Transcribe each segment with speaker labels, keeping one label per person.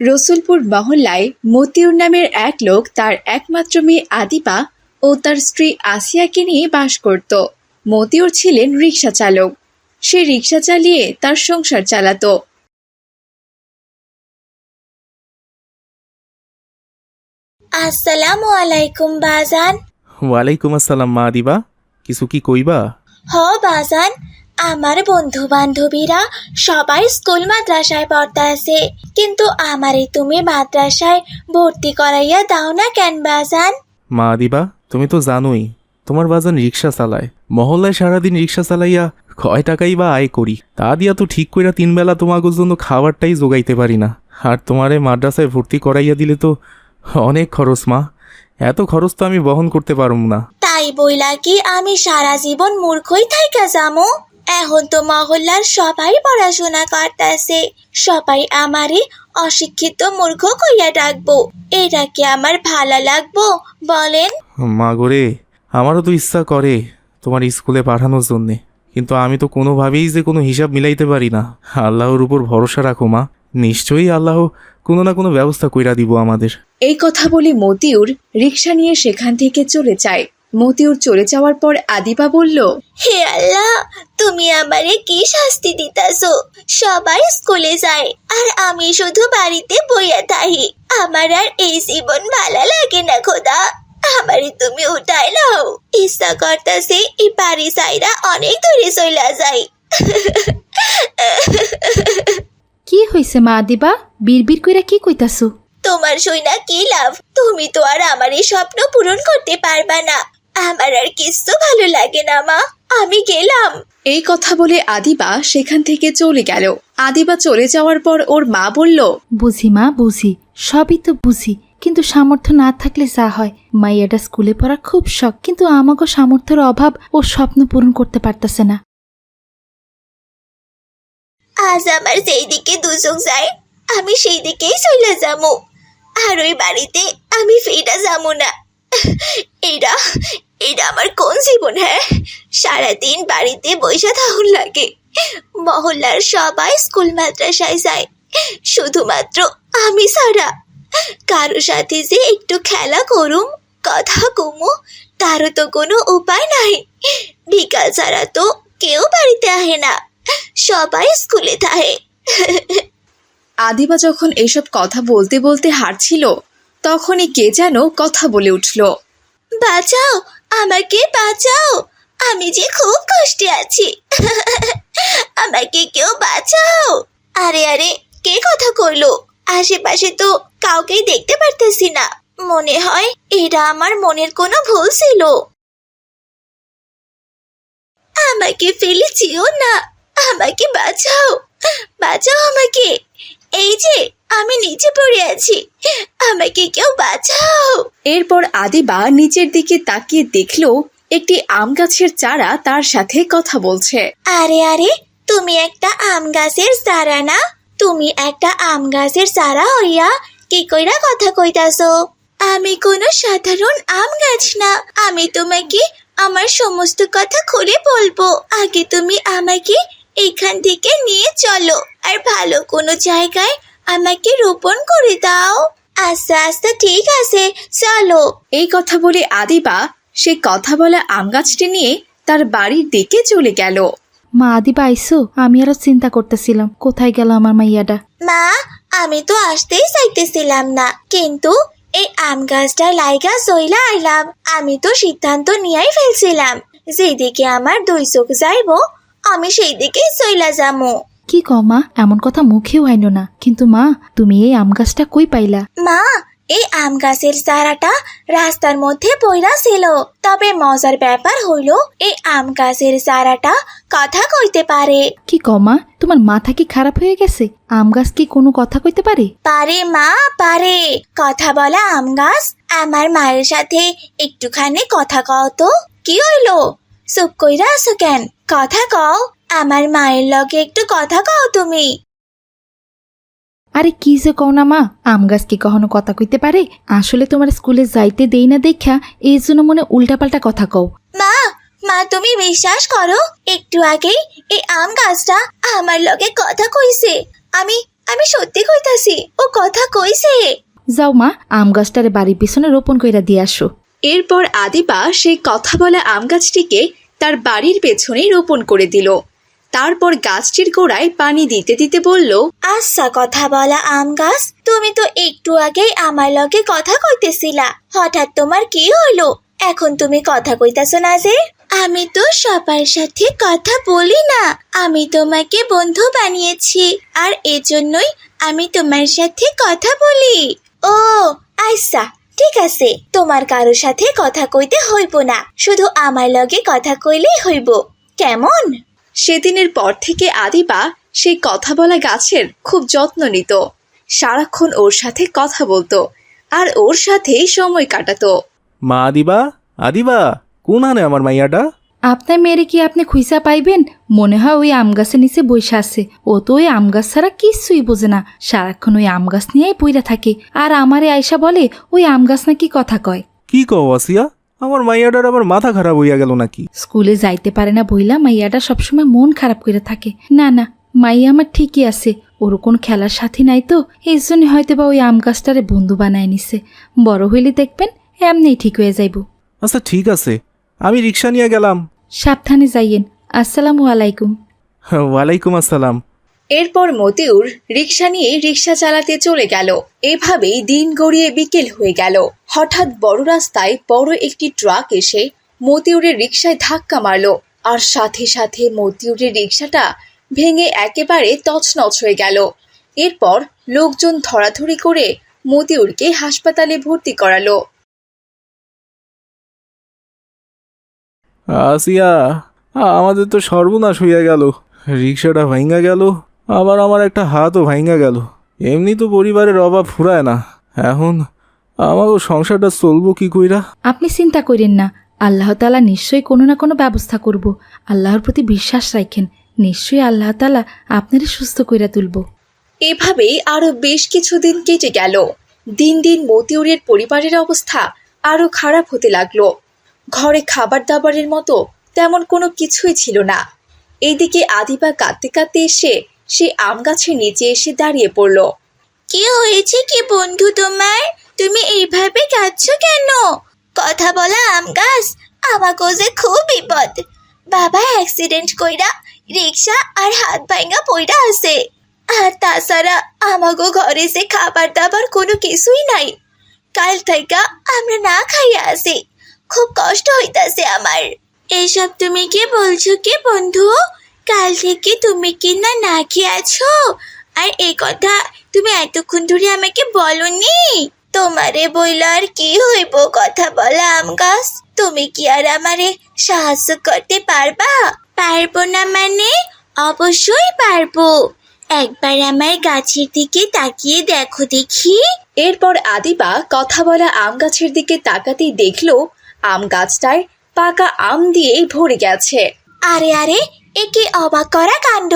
Speaker 1: রসুলপুর মহল্লায় মতিউর নামের এক লোক তার একমাত্র মেয়ে আদিপা ও তার স্ত্রী আসিয়াকে নিয়ে বাস করত। মতিউর ছিলেন রিক্সা চালক। সে রিক্সা চালিয়ে তার সংসার চালাতো।
Speaker 2: আসসালামু আলাইকুম বাজান।
Speaker 3: ওয়ালাইকুম আসসালাম মা দিবা কিছু কি কইবা?
Speaker 2: হ বাজান। আমার বন্ধু বান্ধবীরা সবাই স্কুল মাদ্রাসায় পড়তে আছে কিন্তু আমারে তুমি মাদ্রাসায় ভর্তি করাইয়া দাও না কেন বাজান?
Speaker 3: মা দিবা তুমি তো জানোই তোমার বাজান রিক্সা চালায়। মহল্লায় সারাদিন রিক্সা চালাইয়া কয় টাকাই বা আয় করি। তা দিয়া তো ঠিক কইরা তিন বেলা তোমাকে জন্য খাবারটাই জোগাইতে পারি না। আর তোমারে মাদ্রাসায় ভর্তি করাইয়া দিলে তো অনেক খরচ মা। এত খরচ তো আমি বহন করতে পারুম না।
Speaker 2: তাই বইলা কি আমি সারা জীবন মূর্খই থাইকা যামো? এখন তো মহল্লার সবাই পড়াশোনা করতেছে। সবাই আমারে অশিক্ষিত মূর্খ কইয়া ডাকবো। এটা কি আমার ভালো লাগবো বলেন?
Speaker 3: মা গোরে আমারও তো ইচ্ছা করে তোমার স্কুলে পাঠানোর জন্যে কিন্তু আমি তো কোনোভাবেই যে কোনো হিসাব মিলাইতে পারি না। আল্লাহর উপর ভরসা রাখো মা। নিশ্চয়ই আল্লাহ কোনো না কোনো ব্যবস্থা কইরা দিব আমাদের।
Speaker 1: এই কথা বলে মতিউর রিক্সা নিয়ে সেখান থেকে চলে যায়। মতিউর চলে যাওয়ার পর আদিপা বলল
Speaker 2: হে আল্লাহ তুমি আমারে কি শাস্তি দিতাছো? সবাই স্কুলে যায় আর আমি শুধু বাড়িতে বইয়া থাকি। আমার আর এই জীবন ভালো লাগে না খোদা। আমারে তুমি উঠাই নাও। ইচ্ছা করতাছে এই বাড়ি সাইরা অনেক দূরে চইলা যাই।
Speaker 4: কি হইছে মা দিবা বিড়বিড় কইরা কি কইতাছো?
Speaker 2: তোমার সইনা কি লাভ? তুমি তো আর আমার এই স্বপ্ন পূরণ করতে পারবা না। আমার আর কিছু ভালো লাগে না মা। আমি গেলাম।
Speaker 1: এই কথা বলে আদিবা সেখান থেকে চলে গেল। আদিবা চলে যাওয়ার পর ওর মা বলল
Speaker 4: বুঝি মা বুঝি। সবই তো বুঝি কিন্তু সামর্থ্য না থাকলে যা হয়। মাইয়াটা স্কুলে পড়া খুব শখ কিন্তু আমাকে সামর্থ্যের অভাব ও স্বপ্ন পূরণ করতে পারতেছে না।
Speaker 2: আজ আমার যেই দিকে দুচোখ যায় আমি সেই দিকেই চলে যাব আর ওই বাড়িতে আমি ফিরা যাব না। এটা এটা আমার কোন জীবন হ্যাঁ? সারাদিন বাড়িতে বৈশা থাকুন লাগে। মহল্লার সবাই স্কুল মাদ্রাসায় যায়। শুধুমাত্র আমি ছাড়া। কারও সাথে যে একটু খেলা করুম কথা কমু তারও তো কোনো উপায় নাই। বিকাল ছাড়া তো কেউ বাড়িতে আহে না। সবাই স্কুলে থাকে।
Speaker 1: আদিবা যখন এসব কথা বলতে বলতে হারছিল তখনই কে যেন কথা বলে উঠল।
Speaker 2: বাঁচাও আমাকে বাঁচাও। আমি যে খুব কষ্টে আছি। আমাকে কেউ বাঁচাও। আরে আরে, কে কথা কইলো? আশেপাশে তো কাউকেই দেখতে পারতেছি না। মনে হয় এটা আমার মনের কোনো ভুল ছিল। আমাকে ফেলে যেও না। আমাকে বাঁচাও। বাঁচাও আমাকে। এই যে আমি নিচে পড়ে আছি। আমাকে কেউ বাঁচাও।
Speaker 1: এরপর আদিবা নিচের দিকে তাকিয়ে দেখল একটি আম গাছের চারা তার সাথে কথা বলছে।
Speaker 2: আরে আরে তুমি একটা আম গাছের চারা না? তুমি একটা আম গাছের চারা হইয়া কি কইরা কথা কইতাছো? আমি কোনো সাধারণ আম গাছ না। আমি তোমাকে আমার সমস্ত কথা খুলে বলব। আগে তুমি আমাকে এখান থেকে নিয়ে চলো। আর ভালো কোনো জায়গায় আমাকে রোপণ করে দাও। আস্তে আস্তে ঠিক আছে চলো।
Speaker 1: এই কথা বলে আদিবা সে কথা বলা আম গাছটি নিয়ে তার বাড়ির দিকে চলে গেল।
Speaker 4: মা দিবা আইসো। আমি আরও চিন্তা করতেছিলাম কোথায় গেল আমার মাইয়াটা?
Speaker 2: মা আমি তো আসতেই চাইতেছিলাম না কিন্তু এই আম গাছটা লাইগা সইলা আইলাম। আমি তো সিদ্ধান্ত নিয়েই ফেলছিলাম যেদিকে আমার দুই চোখ যাইবো আমি সেই দিকেই সইলা যামো।
Speaker 4: কি ক মা এমন কথা মুখেও আইনো না। কিন্তু মা তুমি এই আম গাছটা কই পাইলা?
Speaker 2: মা এই আম গাছের চারাটা রাস্তার মধ্যে পইরা ছিল। তবে মজার ব্যাপার হইল এই আম গাছের চারাটা কথা কইতে পারে।
Speaker 4: কি কমা তোমার মাথা কি খারাপ হয়ে গেছে? আম গাছ কি কোনো কথা কইতে পারে?
Speaker 2: পারে মা পারে। কথা বলা আম গাছ আমার মায়ের সাথে একটুখানি কথা কও তো। কি হইল? চুপ কইরা আছো কেন? কথা কও। আমার মায়ের লগে একটু কথা কও তুমি।
Speaker 4: আরে কি যে কও না মা আম গাছ কি কখনো কথা কইতে পারে? আসলে তোমার স্কুলে যাইতে দেই না দেখা এই জন্য মনে উল্টাপাল্টা কথা কও।
Speaker 2: মা মা তুমি বিশ্বাস করো একটু আগেই এই আম গাছটা আমার লগে কথা কইছে। আমি আমি সত্যি কইতাছি ও কথা কইছে।
Speaker 4: যাও মা আম গাছটারে বাড়ির পিছনে রোপণ কইরা দিয়ে আসো।
Speaker 1: এরপর আদিবা সেই কথা বলা আম গাছটিকে তার বাড়ির পেছনে রোপণ করে দিল। তারপর গাছটির গোড়ায় পানি দিতে দিতে বলল
Speaker 2: আচ্ছা কথা বলা আম গাছ তুমি তো একটু আগেই আমার লগে কথা কইতেছিলা। হঠাৎ তোমার কি হলো? এখন তুমি কথা কইতাছো না যে? আমি তো সবার সাথে কথা বলি না। আমি তোমাকে বন্ধু বানিয়েছি আর এজন্যই আমি তোমার সাথে কথা বলি। ও আচ্ছা ঠিক আছে তোমার কারও সাথে কথা কইতে হইব না। শুধু আমার লগে কথা কইলেই হইব। কেমন?
Speaker 1: সেদিনের পর থেকে আদিবা সেই কথা বলা গাছের খুব যত্ন নিত। সারাক্ষণ ওর সাথে কথা বলতো আর ওর সাথেই সময় কাটাতো।
Speaker 3: মা আদিবা? আদিবা কোন আনে আমার মাইয়াটা?
Speaker 4: আপনার মেয়েরে কি আপনি খুঁজা পাইবেন? মনে হয় ওই আম গাছের নিচে বসে আছে। ও তো ওই আম গাছ ছাড়া কিছুই বোঝে না। সারাক্ষণ ওই আম গাছ নিয়েই পইরা থাকে। আর আমারে আয়সা বলে ওই আম গাছ নাকি কথা কয়।
Speaker 3: কি কও আসিয়া? আমার মাইয়াটার আবার মাথা খারাপ হইয়া গেল নাকি?
Speaker 4: স্কুলে যাইতে পারে না বইলা মাইয়াটা সবসময় মন খারাপ করে থাকে। না না মাইয়া আমার ঠিকই আছে। ওর কোন খেলার সাথী নাই তো। এই জন্য হয়তো বা ওই আম গাছটারে বন্ধু বানায় নিছে। বড় হইলে দেখবেন এমনি ঠিক হয়ে যাইব।
Speaker 3: আচ্ছা ঠিক আছে। আমি রিক্সা নিয়ে গেলাম।
Speaker 4: সাবধানে যাইয়েন। আসসালামু আলাইকুম।
Speaker 3: ওয়ালাইকুম আসসালাম।
Speaker 1: এরপর মতিউর রিক্সা নিয়ে রিক্সা চালাতে চলে গেল। এভাবেই দিন গড়িয়ে বিকেল হয়ে গেল। হঠাৎ বড় রাস্তায় বড় একটি ট্রাক এসে মতিউরের রিক্সায় ধাক্কা মারলো। আর সাথে সাথে মতিউরের রিক্সাটা ভেঙে একেবারে তছনছ হয়ে গেল। এরপর লোকজন ধরাধরি করে মতিউরকে হাসপাতালে ভর্তি করালো।
Speaker 3: আসিয়া আমাদের তো সর্বনাশ হইয়া গেল। রিক্সাটা ভাঙ্গা গেল আবার আমার একটা হাতও ভাঙ্গা গেল। এমনি তো পরিবারের অভাব ফুরায় না। এখন আমারও সংসারটা চলবো কি কইরা?
Speaker 4: আপনি চিন্তা করেন না আল্লাহ তালা নিশ্চয়ই কোনো না কোনো ব্যবস্থা করব। আল্লাহর প্রতি বিশ্বাস রাখেন নিশ্চয়ই আল্লাহ তালা আপনারে সুস্থ কইরা তুলব।
Speaker 1: এভাবেই আরও বেশ কিছুদিন কেটে গেল। দিন দিন মতিউরের পরিবারের অবস্থা আরও খারাপ হতে লাগল। ঘরে খাবার দাবারের মতো তেমন কোনো কিছুই ছিল না। এইদিকে আদিবা কাঁদতে কাঁদতে এসে সে আম গাছের নিচে এসে দাঁড়িয়ে পড়ল।
Speaker 2: কি হয়েছে কি বন্ধু তোমার? তুমি এইভাবে কাঁদছো কেন? কথা বলা আম গাছ আমাকেও যে খুব বিপদ। বাবা অ্যাক্সিডেন্ট কইরা রিক্সা আর হাত ভাঙ্গা পইরা আছে। আর তাছাড়া আমাগো ঘরে যে খাবার দাবার কোনো কিছুই নাই। কাল থেকে আমরা না খাইয়া আছি খুব কষ্ট হইতাছে আমার। এসব তুমি কি বলছো কি বন্ধু? কাল থেকে তুমি কি না না খেয়ে আছো আর এই কথা তুমি এতক্ষণ ধরে আমাকে বলনি? তোমারে বইল আর কি হইব কথা বলা আম গাছ? তুমি কি আর আমারে সাহায্য করতে পারবা? পারব না মানে? অবশ্যই পারব। একবার আমার গাছের দিকে তাকিয়ে দেখো দেখি।
Speaker 1: এরপর আদিবা কথা বলা আম গাছের দিকে তাকাতেই দেখল আম গাছটায় পাকা আম দিয়ে ভরে গেছে।
Speaker 2: আরে আরে একে অবাক করা কাণ্ড?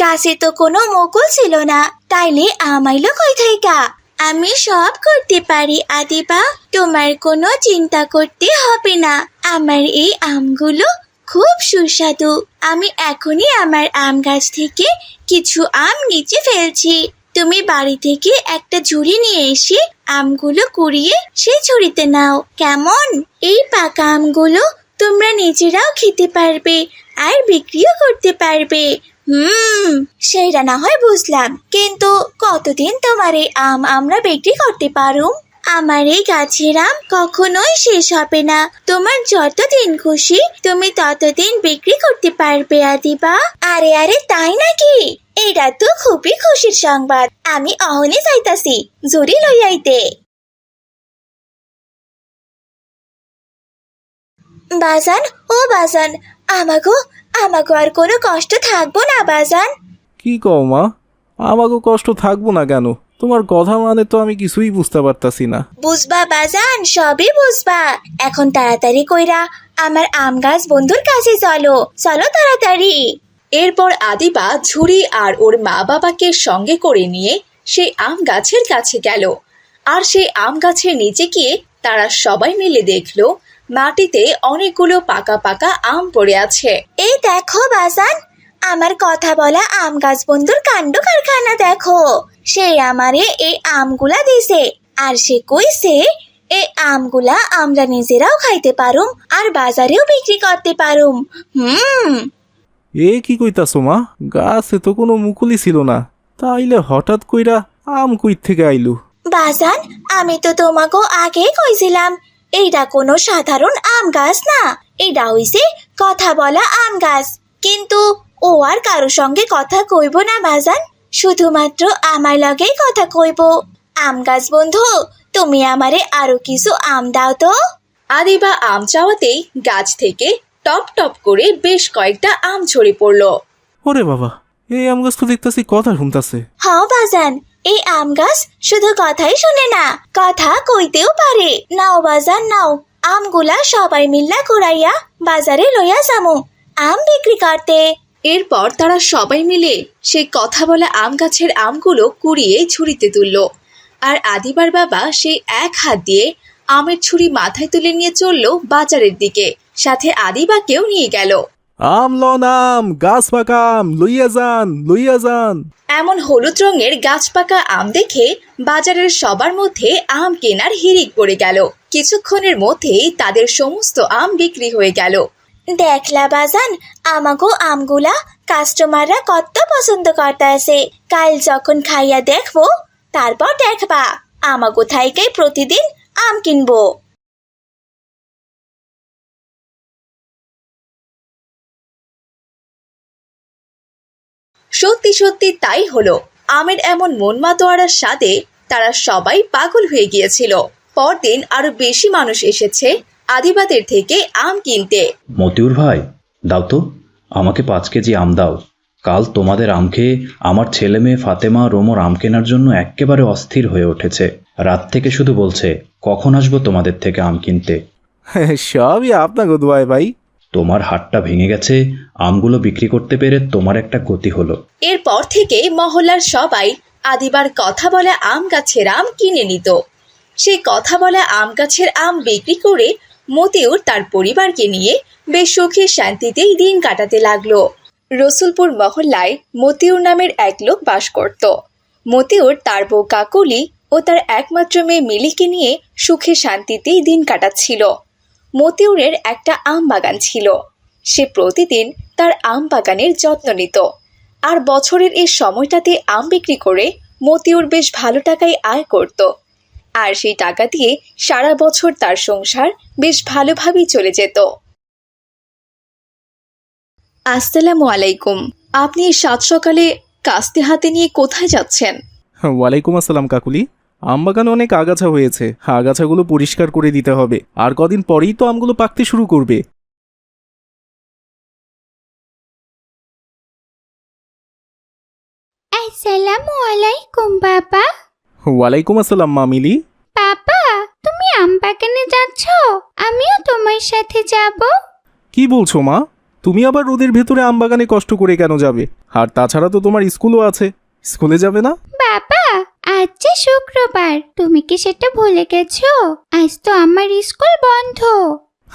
Speaker 2: গাছে তো কোনো মুকুল ছিল না। তাইলে আমাইলো কই থাইকা আমি সব করতে পারি, আদিবা। তোমার কোনো চিন্তা করতে হবে না। আমার এই আমগুলো খুব সুস্বাদু। আমি এখনই আমার আম গাছ থেকে কিছু আম নিচে ফেলছি। তুমি বাড়ি থেকে একটা ঝুড়ি নিয়ে এসে আমগুলো কুড়িয়ে সেই ঝুড়িতে নাও। কেমন? এই পাকা আমগুলো তোমরা নিজেরাও খেতে পারবে আর বিক্রিও করতে পারবে। হুম, সেটা না হয় বুঝলাম। কিন্তু কতদিন তোমার এই আম আমরা বিক্রি করতে পারুম? আমার এই গাছের আম কখনোই শেষ হবে না। তোমার যতদিন খুশি, তুমি ততদিন বিক্রি করতে পারবে, আদিবা। আরে আরে, তাই নাকি? এটা তো খুবই খুশির সংবাদ। আমি অহনে যাইতাছি, জুড়ি লইয়াইতে বাজান, ও বাজান, আমাগো আমাগো আর কোনো কষ্ট থাকব না, বাজান।
Speaker 3: কি কও মা? আমাগো কষ্ট থাকব না কেন? তোমার কথা মানে তো আমি কিছুই বুঝতে পারতাছি না।
Speaker 2: বুঝবা বাজান সবই বুঝবা। এখন তাড়াতাড়ি কইরা আমার আম গাছ বন্ধুর কাছে চলো। চলো তাড়াতাড়ি।
Speaker 1: এরপর আদিবা ঝুড়ি আর ওর মা বাবাকে সঙ্গে করে নিয়ে সেই আম গাছের কাছে গেল। আর সেই আম গাছের নিচে গিয়ে তারা সবাই মিলে দেখল মাটিতে অনেকগুলো পাকা পাকা আম পড়ে আছে।
Speaker 2: এই দেখো বাজান আমার কথা বলা আম গাছ বন্ধুর কাণ্ড কারখানা দেখো। সে আমারে এই আমগুলা দিছে। আর সে কইছে এই আমগুলা আমরা নিজেরাও খাইতে পারুম আর বাজারেও বিক্রি করতে পারুম। হুম।
Speaker 3: এ কি কইতাছো মা? গাছে তো কোনো মুকুলি ছিল না। তাইলে হঠাৎ কইরা আম কই থেকে আইলু?
Speaker 2: বাজান আমি তো তোমাকে আগেই কইছিলাম এইটা কোনো সাধারণ আম গাছ না। এটা হইছে কথা বলা আম গাছ। কিন্তু ও আর কারও সঙ্গে কথা কইব না বাজান। শুধুমাত্র আমার লগেই কথা কইব। আম গাছ বন্ধু তুমি আমারে আরও কিছু আম দাও তো।
Speaker 1: আদিবা আম চাওয়াতেই গাছ থেকে টপ টপ করে বেশ কয়েকটা আম ঝরে পড়ল।
Speaker 3: ওরে বাবা এই আম গাছ তো দেখতাছি কথা শুনতাছে।
Speaker 2: হ্যাঁ বাজান এই আম গাছ শুধু কথাই শুনে না কথা কইতেও পারে। নাও বাজান নাও আমগুলা সবাই মিল্লা কুড়াইয়া বাজারে লইয়া যামু আম বিক্রি করতে।
Speaker 1: এরপর তারা সবাই মিলে সেই কথা বলা আম গাছের আমগুলো কুড়িয়ে ঝুড়িতে তুলল। আর আদিবার বাবা সেই এক হাত দিয়ে আমের ছুরি মাথায় তুলে নিয়ে চলল বাজারের দিকে। সাথে আদিবাকেও নিয়ে গেল।
Speaker 3: আম লন আম গাছ পাকা আম লইয়া যান লইয়া যান।
Speaker 1: এমন হলুদ রঙের গাছ পাকা আম দেখে বাজারের সবার মধ্যে আম কেনার হিড়িক পড়ে গেল। কিছুক্ষণের মধ্যেই তাদের সমস্ত আম বিক্রি হয়ে গেল।
Speaker 2: দেখলা বাজান, আমাগো আমগুলা কাস্টমাররা কত পছন্দ করতে আছে কাল যখন খাইয়া দেখব, তারপর দেখবা, আমাগো থাইকে প্রতিদিন আম কিনবো।
Speaker 1: সত্যি সত্যি তাই হলো। আমের এমন মনমাতোয়ারার স্বাদে তারা সবাই পাগল হয়ে গিয়েছিল। পরদিন আরও বেশি মানুষ এসেছে আদিবাদের থেকে আম কিনতে।
Speaker 5: মতিউর ভাই দাও তো। আমাকে পাঁচ কেজি আম দাও। কাল তোমাদের আম খেয়ে আমার ছেলে মেয়ে ফাতেমা রোমর আম কেনার জন্য একেবারে অস্থির হয়ে উঠেছে। রাত থেকে শুধু বলছে কখন আসব তোমাদের থেকে আম কিনতে?
Speaker 3: সবই আপনাকে দোয়ায় ভাই।
Speaker 5: তোমার হাটটা ভেঙে গেছে আমগুলো বিক্রি করতে পেরে তোমার একটা গতি হলো।
Speaker 1: এরপর থেকে মহল্লার সবাই আদিবার কথা বলা আম গাছের আম কিনে নিত। সেই কথা বলা আম গাছের আম বিক্রি করে মতিউর তার পরিবারকে নিয়ে বেশ সুখে শান্তিতেই দিন কাটাতে লাগল। রসুলপুর মহল্লায় মতিউর নামের এক লোক বাস করত। মতিউর তার বউ কাকলি ও তার একমাত্র মেয়ে মিলিকে নিয়ে সুখে শান্তিতেই দিন কাটাচ্ছিল। মতিউরের একটা আম বাগান ছিল। সে প্রতিদিন তার আম বাগানের যত্ন নিত। আর বছরের এই সময়টাতে আম বিক্রি করে মতিউর বেশ ভালো টাকায় আয় করত। আর সেই টাকা দিয়ে সারা বছর তার সংসার বেশ ভালোভাবেই চলে যেত। আসসালামু আলাইকুম। আপনি সাত সকালে কাস্তে হাতে নিয়ে কোথায় যাচ্ছেন?
Speaker 3: ওয়ালাইকুম আসসালাম কাকুলি। আম বাগানে অনেক আগাছা হয়েছে। আগাছাগুলো পরিষ্কার করে দিতে হবে। আর কদিন পরেই তো আমগুলো পাকতে শুরু করবে।
Speaker 6: আসসালামু আলাইকুম বাবা।
Speaker 3: ওয়ালাইকুম আসসালাম মামিলি
Speaker 6: বাবা তুমি আম বাগানে যাচ্ছ? আমিও তোমার সাথে যাব।
Speaker 3: কি বলছো মা? তুমি আবার রোদের ভেতরে আম বাগানে কষ্ট করে কেন যাবে? আর তাছাড়া তো তোমার স্কুলও আছে। স্কুলে যাবে না?
Speaker 6: বাবা আজ যে শুক্রবার তুমি কি সেটা ভুলে গেছো? আজ তো আমার স্কুল বন্ধ।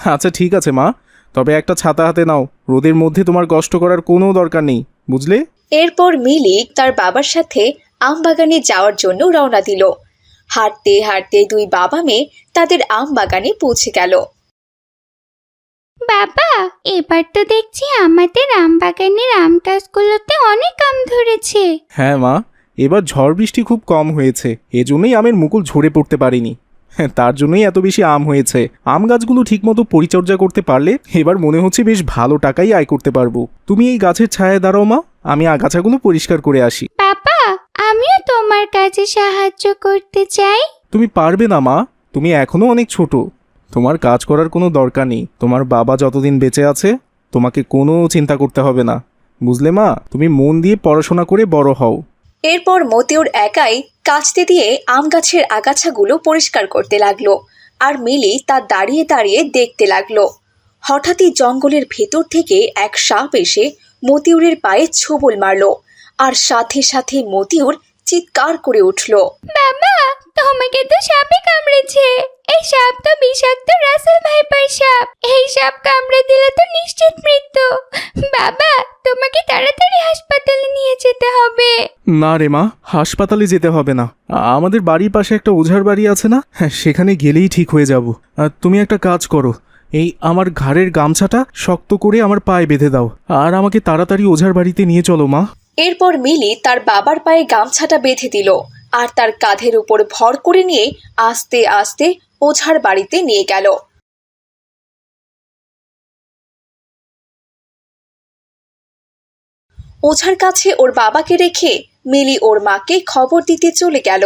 Speaker 3: আচ্ছা ঠিক আছে মা। তবে একটা ছাতা হাতে নাও। রোদের মধ্যে তোমার কষ্ট করার কোনো দরকার নেই বুঝলে?
Speaker 1: এরপর মিলিক তার বাবার সাথে আম বাগানে যাওয়ার জন্য রওনা দিল। হাঁটতে হাঁটতে দুই বাবা মেয়ে তাদের আম বাগানে পৌঁছে গেল।
Speaker 6: বাবা এবার তো দেখছি আমাদের আম বাগানের আম গাছগুলোতে অনেক আম ধরেছে।
Speaker 3: হ্যাঁ মা এবার ঝড় বৃষ্টি খুব কম হয়েছে এজন্যই আমের মুকুল ঝরে পড়তে পারেনি। হ্যাঁ, তার জন্যই এত বেশি আম হয়েছে। আম গাছগুলো ঠিকমতো পরিচর্যা করতে পারলে এবার মনে হচ্ছে বেশ ভালো টাকাই আয় করতে পারব। তুমি এই গাছের ছায়া দাঁড়াও মা আমি আগাছাগুলো পরিষ্কার করে আসি।
Speaker 6: বাবা আমিও তোমার কাছে সাহায্য করতে চাই।
Speaker 3: তুমি পারবে না মা। তুমি এখনও অনেক ছোট। তোমার কাজ করার কোনো দরকার নেই। তোমার বাবা যতদিন বেঁচে আছে তোমাকে কোনো চিন্তা করতে হবে না। বুঝলে মা? তুমি মন দিয়ে পড়াশোনা করে বড় হও।
Speaker 1: এরপর মতিউর একাই কাচতে দিয়ে আম গাছের আগাছাগুলো পরিষ্কার করতে লাগল আর মিলি তা দাঁড়িয়ে দাঁড়িয়ে দেখতে লাগল। হঠাৎই জঙ্গলের ভেতর থেকে এক সাপ এসে মতিউরের পায়ে ছোবল মারলো। আর সাথে সাথে মতিউর চিৎকার করে উঠল।
Speaker 6: বাবা তোমাকে তো সাপে কামড়েছে। এই সাপ তো বিষাক্ত রাসেল ভাইপার সাপ। এই সাপ কামড়ে দিলে তো নিশ্চিত মৃত্যু। বাবা তোমাকে তাড়াতাড়ি হাসপাতালে নিয়ে যেতে হবে।
Speaker 3: না রে মা হাসপাতালে যেতে হবে না। আমাদের বাড়ির পাশে একটা ওঝার বাড়ি আছে না? হ্যাঁ সেখানে গেলেই ঠিক হয়ে যাব। আর তুমি একটা কাজ করো। এই আমার ঘাড়ের গামছাটা শক্ত করে আমার পায়ে বেঁধে দাও। আর আমাকে তাড়াতাড়ি ওঝার বাড়িতে নিয়ে চলো মা।
Speaker 1: এরপর মিলি তার বাবার পায়ে গামছাটা বেঁধে দিল আর তার কাঁধের উপর ভর করে নিয়ে আস্তে আস্তে ওঝার বাড়িতে নিয়ে গেল। ওঝার কাছে ওর বাবাকে রেখে মিলি ওর মাকে খবর দিতে চলে গেল।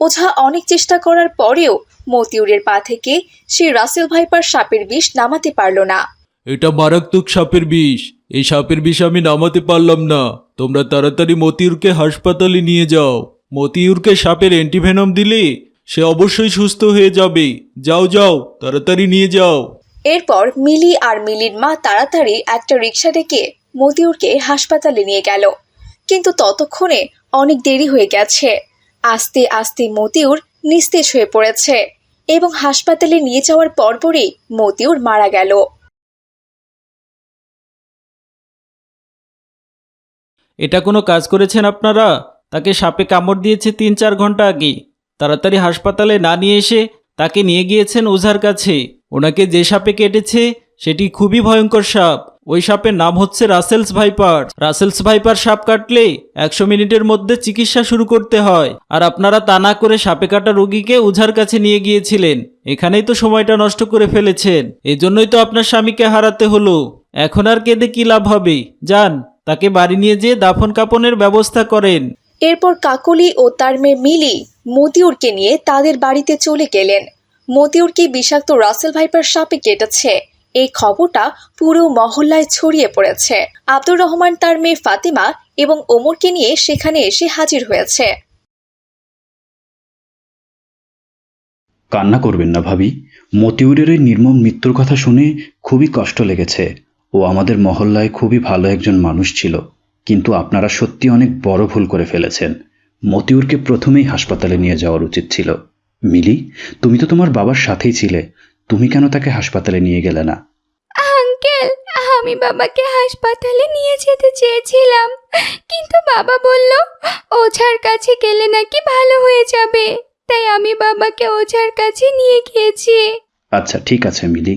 Speaker 1: ওঝা অনেক চেষ্টা করার পরেও মতিউরের পা থেকে সে রাসেল ভাইপার সাপের বিষ নামাতে পারল না।
Speaker 7: এটা মারাত্মক সাপের বিষ। এই সাপের বিষ আমি নামাতে পারলাম না। তোমরা তাড়াতাড়ি মতিউরকে হাসপাতালে নিয়ে যাও। মতিউরকে সাপের অ্যান্টিভেনম দিলে সে অবশ্যই সুস্থ হয়ে যাবে। যাও যাও, তাড়াতাড়ি নিয়ে যাও।
Speaker 1: এরপর মিলি আর মিলির মা তাড়াতাড়ি একটা রিক্সা ডেকে মতিউরকে হাসপাতালে নিয়ে গেল। কিন্তু ততক্ষণে অনেক দেরি হয়ে গেছে। আস্তে আস্তে মতিউর নিস্তেজ হয়ে পড়েছে এবং হাসপাতালে নিয়ে যাওয়ার পরপরই মতিউর মারা গেল।
Speaker 7: এটা কোনো কাজ করেছেন আপনারা? তাকে সাপে কামড় দিয়েছে তিন চার ঘণ্টা আগে। তাড়াতাড়ি হাসপাতালে না নিয়ে এসে তাকে নিয়ে গিয়েছেন ওঝার কাছে। ওনাকে যে সাপে কেটেছে, সেটি খুবই ভয়ঙ্কর সাপ। ওই সাপের নাম হচ্ছে রাসেলস ভাইপার। রাসেলস ভাইপার সাপ কাটলে একশো মিনিটের মধ্যে চিকিৎসা শুরু করতে হয়। আর আপনারা তা না করে সাপে কাটা রোগীকে ওঝার কাছে নিয়ে গিয়েছিলেন। এখানেই তো সময়টা নষ্ট করে ফেলেছেন। এজন্যই তো আপনার স্বামীকে হারাতে হলো। এখন আর কেঁদে কি লাভ হবে? যান। তাকে বাড়ি নিয়ে যেয়ে দাফন কাপনের ব্যবস্থা করেন।
Speaker 1: এরপর কাকলি ও তার মেয়ে মিলি মতিউরকে নিয়ে তাদের বাড়িতে চলে গেলেন। মতিউরকে বিষাক্ত রাসেল ভাইপার সাপে কেটেছে। এই খবরটা পুরো মহল্লায় ছড়িয়ে পড়েছে। আব্দুর রহমান তার মেয়ে ফাতিমা এবং ওমরকে নিয়ে সেখানে এসে হাজির হয়েছে।
Speaker 5: কান্না করবেন না ভাবি। মতিউরের এই নির্মম মৃত্যুর কথা শুনে খুবই কষ্ট লেগেছে। ও আমাদের মহল্লায় খুবই ভালো একজন মানুষ ছিল কিন্তু আপনারা সত্যি অনেক বড় ভুল করে ফেলেছেন। মতিউরকে প্রথমেই হাসপাতালে নিয়ে যাওয়ার উচিত ছিল। মিলি তুমি তো তোমার বাবার সাথেই ছিলে তুমি কেন তাকে হাসপাতালে নিয়ে গেলে না?
Speaker 6: আঙ্কেল আমি বাবাকে হাসপাতালে নিয়ে যেতে চেয়েছিলাম কিন্তু বাবা বলল ওঝার কাছে গেলে নাকি ভালো হয়ে যাবে তাই আমি বাবাকে ওঝার কাছে নিয়ে গিয়েছি।
Speaker 5: আচ্ছা ঠিক আছে মিলি।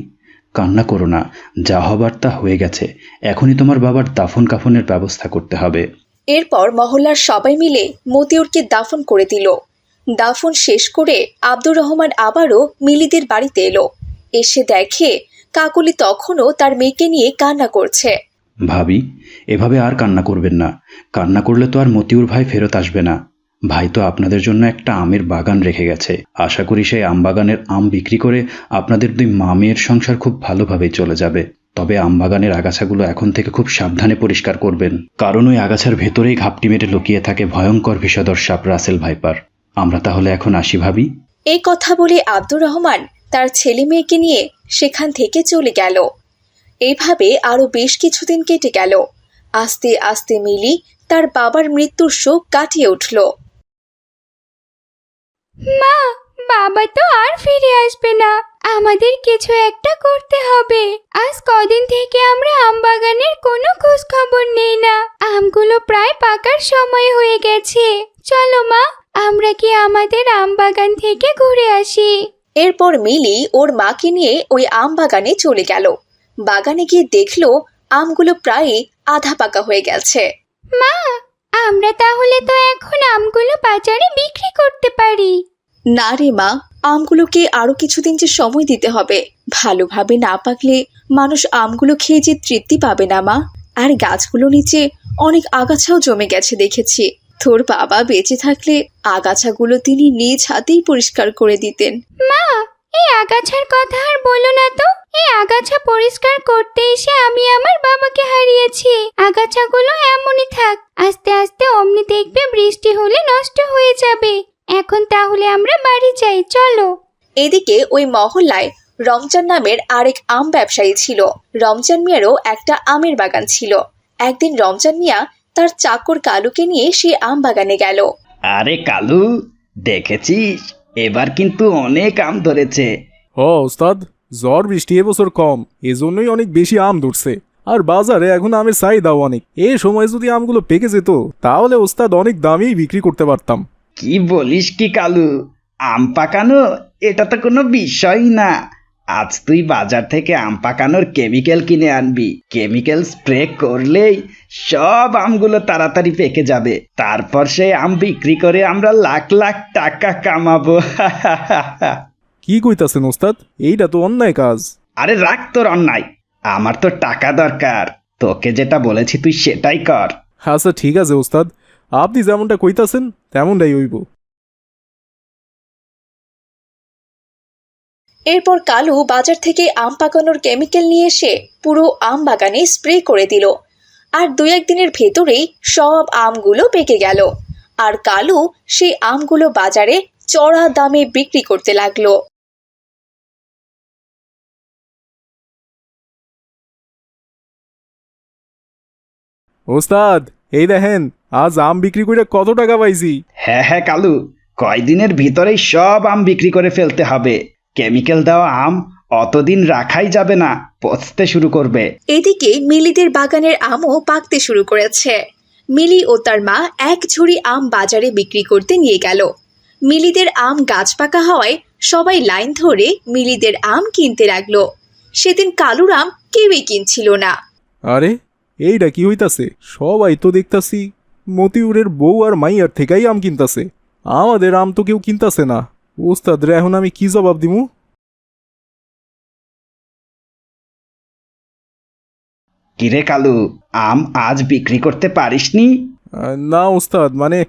Speaker 5: কান্না করো না যা হবার তা হয়ে গেছে। এখনই তোমার বাবার দাফন কাফনের ব্যবস্থা করতে হবে।
Speaker 1: এরপর মহল্লার সবাই মিলে মতিউরকে দাফন করে দিল। দাফন শেষ করে আব্দুর রহমান আবারও মিলিদের বাড়িতে এলো। এসে দেখে কাকলি তখনও তার মেয়েকে নিয়ে কান্না করছে।
Speaker 5: ভাবি এভাবে আর কান্না করবেন না। কান্না করলে তো আর মতিউর ভাই ফেরত আসবে না। ভাই তো আপনাদের জন্য একটা আমের বাগান রেখে গেছে। আশা করি সেই আম বাগানের আম বিক্রি করে আপনাদের দুই মামের সংসার খুব ভালোভাবেই চলে যাবে। তবে আম বাগানের আগাছাগুলো এখন থেকে খুব সাবধানে পরিষ্কার করবেন। কারণ ওই আগাছার ভেতরেই ঘাপটি মেরে লুকিয়ে থাকে ভয়ঙ্কর বিষধর সাপ রাসেল ভাইপার। আমরা তাহলে এখন আসি ভাবি।
Speaker 1: এই কথা বলে আব্দুর রহমান তার ছেলে মেয়েকে নিয়ে সেখান থেকে চলে গেল। এইভাবে আরও বেশ কিছুদিন কেটে গেল। আস্তে আস্তে মিলি তার বাবার মৃত্যুর শোক কাটিয়ে উঠল।
Speaker 6: মা বাবা তো আর ফিরে আসবে না। আমাদের কিছু একটা করতে হবে। আজ কদিন থেকে আমরা আম বাগানের কোনো খোঁজ খবর নেই না। আমগুলো প্রায় পাকার সময় হয়ে গেছে। চলো মা আমরা কি আমাদের আম বাগান থেকে ঘুরে আসি।
Speaker 1: এরপর মিলি ওর মাকে নিয়ে ওই আম বাগানে চলে গেল। বাগানে গিয়ে দেখল আমগুলো প্রায় আধা পাকা হয়ে গেছে।
Speaker 6: মা আমরা তাহলে তো এখন আমগুলো বাজারে বিক্রি করতে পারি।
Speaker 1: না রে মা, আমগুলোকে আরও কিছুদিন যে সময় দিতে হবে। ভালোভাবে না পাকলে মানুষ আমগুলো খেয়ে যে তৃপ্তি পাবে না মা। আর গাছগুলো নিচে অনেক আগাছাও জমে গেছে দেখেছি। তোর বাবা বেঁচে থাকলে আগাছাগুলো তিনি নিজ হাতেই পরিষ্কার করে দিতেন।
Speaker 6: মা এই আগাছার কথা আর বলো না তো। এই আগাছা পরিষ্কার করতে এসে আমি আমার বাবাকে হারিয়েছি। আগাছাগুলো এমনই থাক, আস্তে আস্তে অমনি দেখবে বৃষ্টি হলে নষ্ট হয়ে যাবে। এখন তাহলে আমরা বাড়ি যাই চলো।
Speaker 1: এদিকে ওই মহল্লায় রমজান নামের আরেক আম ব্যবসায়ী ছিল। রমজান মিয়ারও একটা আমের বাগান ছিল। একদিন রমজান মিয়া তার চাকর কালুকে নিয়ে সে আম বাগানে গেল।
Speaker 8: আরে কালু দেখেছিস? এবার কিন্তু অনেক আম ধরেছে।
Speaker 3: হ ওস্তাদ ঝড় বৃষ্টি এবছর কম এজন্যই অনেক বেশি আম ধরছে। আর বাজারে এখন আমের চাহিদাও অনেক। এই সময় যদি আমগুলো পেকে যেত তাহলে ওস্তাদ অনেক দামেই বিক্রি করতে পারতাম।
Speaker 8: কি বলিস কি কালু? আম পাকানো এটা তো কোনো বিষয় না। আজ তুই বাজার থেকে আম পাকানোর কেমিক্যাল কিনে আনবি। কেমিক্যাল স্প্রে করলেই সব আমগুলো তাড়াতাড়ি পেকে যাবে। তারপর সেই আম বিক্রি করে আমরা লাখ লাখ টাকা কামাবো।
Speaker 3: কি কইতাছেন ওস্তাদ? এইটা তো অন্যায় কাজ।
Speaker 8: আরে রাখ তোর অন্যায়। আমার তো টাকা দরকার। তোকে যেটা বলেছি তুই সেটাই কর।
Speaker 3: আচ্ছা ঠিক আছে ওস্তাদ। আপনি যেমনটা কইতাছেন, তেমনটাই হইব।
Speaker 1: এরপর কালু বাজার থেকে আম পাকানোর কেমিক্যাল নিয়ে এসে পুরো আম বাগানে স্প্রে করে দিল। আর দু একদিনের ভেতরেই সব আমগুলো পেকে গেল। আর কালু সেই আমগুলো বাজারে চড়া দামে বিক্রি করতে লাগল।
Speaker 3: ওস্তাদ এই দেখেন আজ আম বিক্রি করে কত টাকা পাইছি?
Speaker 8: হ্যাঁ হ্যাঁ কালু কয়দিনের ভিতরেই সব আম বিক্রি করে ফেলতে হবে। কেমিক্যাল দেওয়া আম অতদিন রাখাই যাবে না পচতে শুরু করবে।
Speaker 1: এদিকে মিলিদের বাগানের আমও পাকতে শুরু করেছে। মিলি ও তার মা এক ঝুড়ি আম বাজারে বিক্রি করতে নিয়ে গেল। মিলিদের আম গাছ পাকা হওয়ায় সবাই লাইন ধরে মিলিদের আম কিনতে লাগল। সেদিন কালুর আম কেউই কিনছিল না।
Speaker 3: আরে এইটা কি হইতাছে? সবাই তো দেখতাছি মতিউরের বউ আর মাইয়ার থেকেই আম কিনতাছে। আমাদের আম তো কেউ কিনতাছে না। ওস্তাদ রে এখন আমি কি জবাব দিমু?
Speaker 8: কিরে কালু আম আজ বিক্রি করতে পারিসনি?
Speaker 3: না ওস্তাদ মানে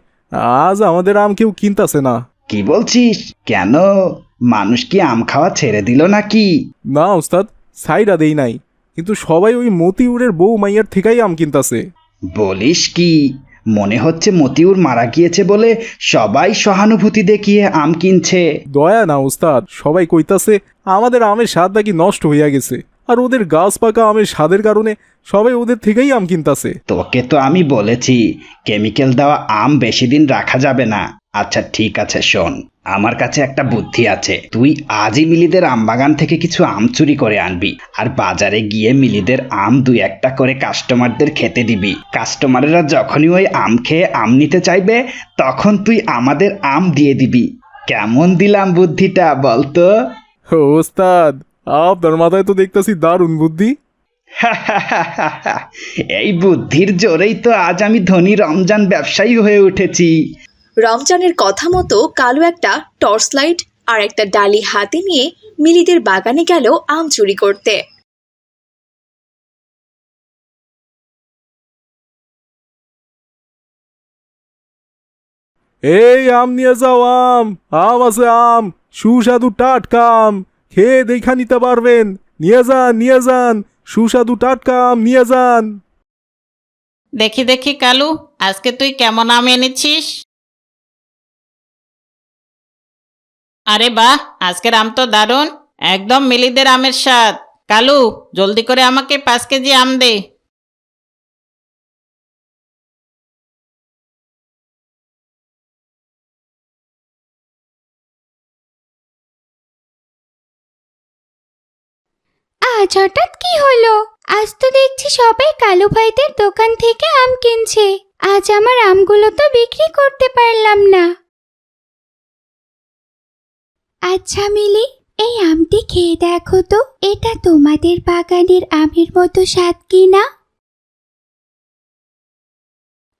Speaker 3: আজ আমাদের আম কেউ কিনতাছে না।
Speaker 8: কি বলছিস? কেন? মানুষ কি আম খাওয়া ছেড়ে দিল নাকি?
Speaker 3: না ওস্তাদ সাইডা দেই নাই। কিন্তু সবাই ওই মতিউরের বউ মাইয়ার থেকেই আম কিনতাছে।
Speaker 8: বলিস কি? মনে হচ্ছে মতিউর মারা গিয়েছে বলে সবাই সহানুভূতি দেখিয়ে আম কিনছে।
Speaker 3: দয়া না ওস্তাদ সবাই কইতাছে আমাদের আমের স্বাদ নাকি নষ্ট হইয়া গেছে। আর ওদের গাছ পাকা আমের স্বাদের কারণে সবাই ওদের থেকেই আম কিনতাছে।
Speaker 8: তোকে তো আমি বলেছি কেমিক্যাল দেওয়া আম বেশি দিন রাখা যাবে না। আচ্ছা ঠিক আছে শোন। আমার কাছে একটা বুদ্ধি আছে। তুই আজই মিলিদের আম বাগান থেকে কিছু আম চুরি করে আনবি আর বাজারে গিয়ে মিলিদের আম দুই একটা করে কাস্টমারদের খেতে দিবি। কাস্টমাররা যখনই ওই আম খেয়ে আম নিতে চাইবে তখন তুই আমাদের আম দিয়ে দিবি। কেমন দিলাম বুদ্ধিটা বলতো?
Speaker 3: ওস্তাদ আপনার মাথায় তো দেখতাছি দারুণ বুদ্ধি।
Speaker 8: এই বুদ্ধির জোরেই তো আজ আমি ধনী রমজান ব্যবসায়ী হয়ে উঠেছি।
Speaker 1: রমজানের কথা মতো কালো একটা টর্চ লাইট আর একটা ডালি হাতে নিয়ে মিলিদের বাগানে গেল আম চুরি করতে।
Speaker 3: এই আম নিয়ে যাও আম আম আছে আম সুস্বাদু টাটকা আম খেয়ে দেখা নিতে পারবেন। নিয়ে যান নিয়ে যান সুস্বাদু টাটকা আম নিয়ে যান।
Speaker 9: দেখি দেখি কালু আজকে তুই কেমন আম এনেছিস? আরে বাহ আজকের আম তো দারুণ। একদম মিলিদের আমের স্বাদ। কালু, জলদি করে আমাকে পাঁচ কেজি আম দে।
Speaker 6: আজ হঠাৎ কি হলো? আজ তো দেখছি সবাই কালু ভাইদের দোকান থেকে আম কিনছে। আজ আমার আমগুলো তো বিক্রি করতে পারলাম না। আচ্ছা মিলি, এই আমটি খেয়ে দেখো তো, এটা তোমাদের বাগানের আমের মতো স্বাদ কিনা?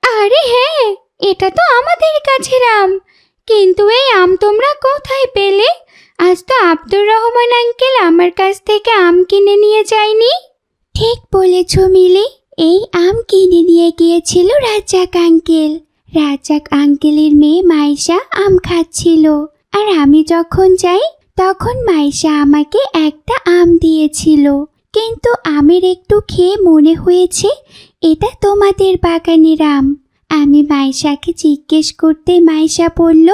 Speaker 6: আরে হ্যাঁ এটা তো আমাদের কাছের আম। কিন্তু এই আম তোমরা কোথায় পেলে? আজ তো আব্দুর রহমান আঙ্কেল আমার কাছ থেকে আম কিনে নিয়ে যায়নি। ঠিক বলেছ মিলি, এই আম কিনে নিয়ে গিয়েছিল রাজাক আঙ্কেল। রাজাক আঙ্কেলের মেয়ে মাইশা আম খাচ্ছিল। আর আমি যখন যাই, তখন মাইশা আমাকে একটা আম দিয়েছিল। কিন্তু আমের একটু খেয়ে মনে হয়েছে, এটা তোমাদের বাগানের আম। আমি মাইশাকে জিজ্ঞেস করতে মাইশা বলল,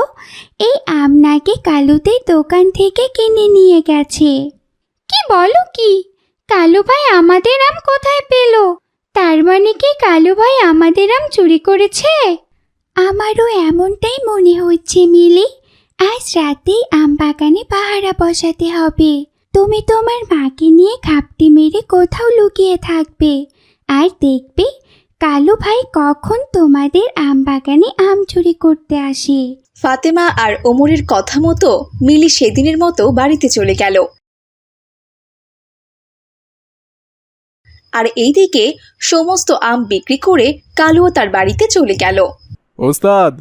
Speaker 6: এই আম নাকি কালুদের দোকান থেকে কিনে নিয়ে গেছে? কি বলো কি? কালু ভাই আমাদের আম কোথায় পেল? তার মানে কি কালু ভাই আমাদের আম চুরি করেছে? আমারও এমনটাই মনে হচ্ছে মিলি। আজ রাতেই আম বাগানে পাহারা বসাতে হবে। তুমি তোমার মাকে নিয়ে ঘাপটি মেরে কোথাও লুকিয়ে থাকবে। আর দেখবে কালু ভাই কখন তোমাদের আম বাগানে আম চুরি করতে আসে।
Speaker 1: ফাতেমা আর ওমরের কথা মতো মিলি সেদিনের মতো বাড়িতে চলে গেল। আর এইদিকে সমস্ত আম বিক্রি করে কালুও তার বাড়িতে চলে গেল।
Speaker 3: ওস্তাদ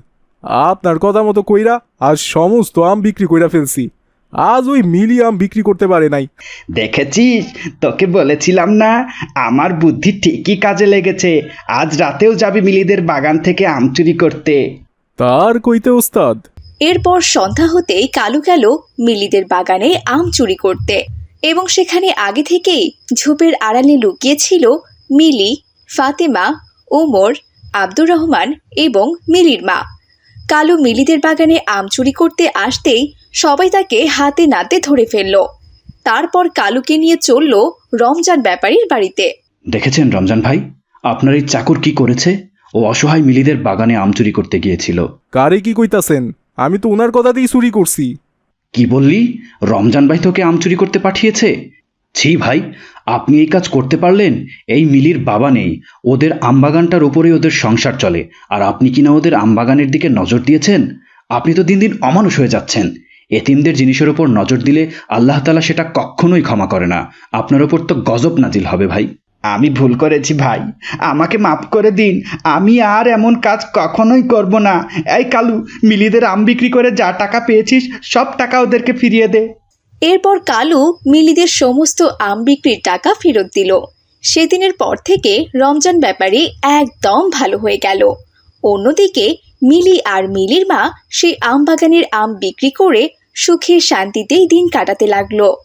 Speaker 3: আপনার কথা মতো কইরা আজ সমস্ত আম বিক্রি কইরা ফেলছি। আজ ওই মিলি আম বিক্রি করতে পারে নাই।
Speaker 8: দেখেছিস? তোকে বলেছিলাম না আমার বুদ্ধি ঠিকই কাজে লেগেছে। আজ রাতেও যাবি মিলিদের বাগান থেকে আম চুরি করতে।
Speaker 3: তার কইতে ওস্তাদ।
Speaker 1: এরপর সন্ধ্যা হতেই কালু গেল মিলিদের বাগানে আম চুরি করতে এবং সেখানে আগে থেকেই ঝোপের আড়ালে লুকিয়েছিল মিলি ফাতেমা ওমর আব্দুর রহমান এবং মিলির মা। কালু মিলিদের বাগানে আম চুরি করতে আসতেই সবাই তাকে হাতে নাতে ধরে ফেলল। তারপর কালুকে নিয়ে চলল রমজান ব্যাপারীর বাড়িতে।
Speaker 5: দেখেছেন রমজান ভাই? আপনার এই চাকর কি করেছে? ও অসহায় মিলিদের বাগানে আম চুরি করতে গিয়েছিল।
Speaker 3: কারে কি কইতাছেন? আমি তো উনার কথাতেই চুরি করছি।
Speaker 5: কি বললি? রমজান ভাই তোকে আম চুরি করতে পাঠিয়েছে? ছি ভাই আপনি এই কাজ করতে পারলেন? এই মিলির বাবা নেই। ওদের আমবাগানটার উপরে ওদের সংসার চলে। আর আপনি কিনা ওদের আমবাগানের দিকে নজর দিয়েছেন? আপনি তো দিন দিন অমানুষ হয়ে যাচ্ছেন। এতিমদের জিনিসের ওপর নজর দিলে আল্লাহ তালা সেটা কখনোই ক্ষমা করে না। আপনার ওপর তো গজব নাজিল হবে ভাই।
Speaker 8: আমি ভুল করেছি ভাই। আমাকে মাফ করে দিন। আমি আর এমন কাজ কখনোই করব না। এই কালু, মিলিদের আম বিক্রি করে যা টাকা পেয়েছিস, সব টাকা ওদেরকে ফিরিয়ে দে।
Speaker 1: এরপর কালু মিলিদের সমস্ত আম বিক্রির টাকা ফেরত দিল। সেদিনের পর থেকে রমজান ব্যাপারে একদম ভালো হয়ে গেল। অন্যদিকে মিলি আর মিলির মা সেই আম বাগানের আম বিক্রি করে সুখে শান্তিতেই দিন কাটাতে লাগল।